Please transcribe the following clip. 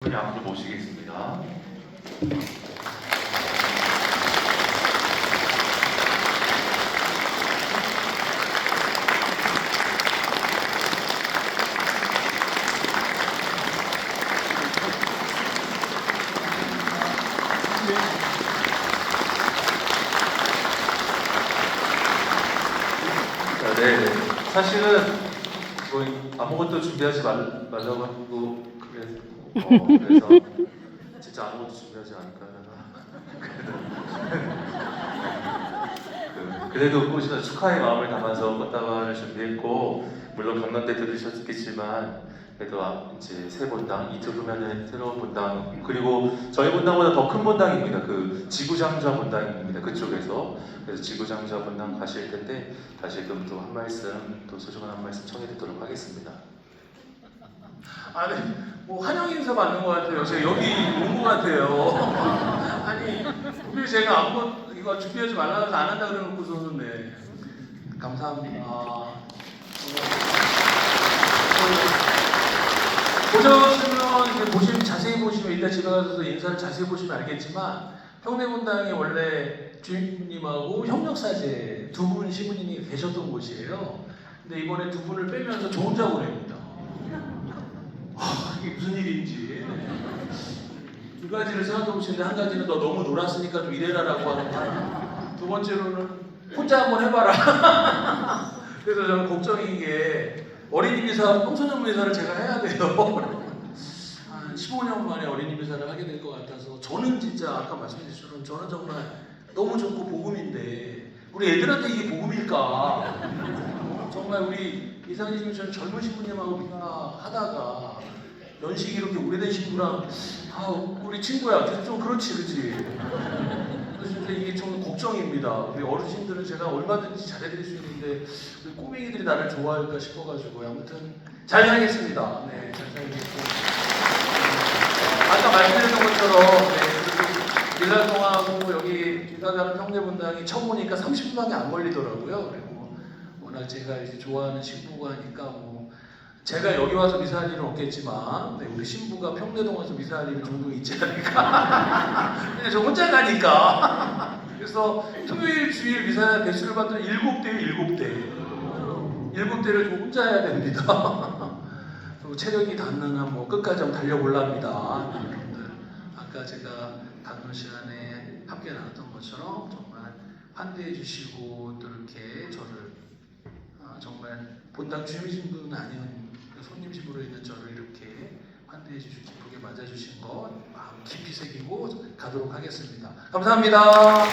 분이 앞으로 모시겠습니다. 자, 네, 네. 사실은 뭐 아무것도 준비하지 말, 말라고 하고 그래서, 어, 그래서 진짜 아무것도 준비하지 않을까 그, 그래도 꽃이나 축하의 마음을 담아서 꽃다발을 준비했고 물론 강남 때 들으셨겠지만 그래도 아- 이제 새 본당 이틀 후면은 새로운 본당 그리고 저희 본당보다 더 큰 본당입니다. 그 지구장자 본당입니다. 그쪽에서 그래서 지구장자 본당 가실 텐데 다시금 또 한 말씀 또 소중한 한 말씀 청해 듣도록 하겠습니다. 아니 뭐 환영 인사 받는 것 같아요. 제가 여기 온 것 같아요. 아니 분명히 제가 아무것 이거 준비하지 말라고 해서 안 한다 그래놓고서는 네 감사합니다. 그, 보셨으면 이렇게 보시면 자세히 보시면 이따 집에 가서 인사를 자세히 보시면 알겠지만 평내분당이 원래 주임님하고 협력사제 두 분 시부님이 계셨던 곳이에요. 근데 이번에 두 분을 빼면서 저 혼자 보냅니다. 아, 이게 무슨 일인지 두 가지를 생각해 보시는데 한 가지는 너 너무 놀았으니까 좀 일해라라고 하는 거. 두 번째로는 혼자 한번 해봐라. 그래서 저는 걱정인 게 어린이 미사, 청소년 미사를 제가 해야 돼요. 한 15년 만에 어린이 미사를 하게 될 것 같아서 저는 진짜 아까 말씀드렸처럼 저는 정말 너무 좋고 복음인데 우리 애들한테 이게 복음일까? 정말 우리 이상희님처럼 젊은 신부님하고 우리가 하다가 연식이 이렇게 오래된 신부랑 아 우리 친구야. 좀 그렇지 그지? 그래서 이게 좀 걱정입니다. 우리 어르신들은 제가 얼마든지 잘해드릴 수 있는데 우리 꼬맹이들이 나를 좋아할까 싶어가지고 아무튼 잘 살겠습니다. 네잘 살겠고 아까 말씀드렸던 것처럼 네, 일날 동안하고 여기 기사자는 평대분당이 처음 오니까 30분밖에 안 걸리더라고요 워낙 제가 이제 좋아하는 신부가 하니까 뭐 제가 여기 와서 미사할 일은 없겠지만 네, 우리 신부가 평내동 와서 미사할 일은 종종 있지 않을까. 근데 저 혼자 가니까. 그래서 토요일 주일 미사 대수를 받더니 일곱 대요 일곱 대. 일곱 대를 좀 혼자 해야 됩니다. 그리고 체력이 닿는 한 뭐 끝까지 한번 달려볼랍니다. 아까 제가 단원 시간에 함께 나눴던 것처럼 정말 환대해 주시고 또 이렇게 아, 정말 본당 주임이신 분 아닌 손님심으로 있는 저를 이렇게 환대해 주시고 기쁘게 맞아주신 것 마음 깊이 새기고 가도록 하겠습니다. 감사합니다.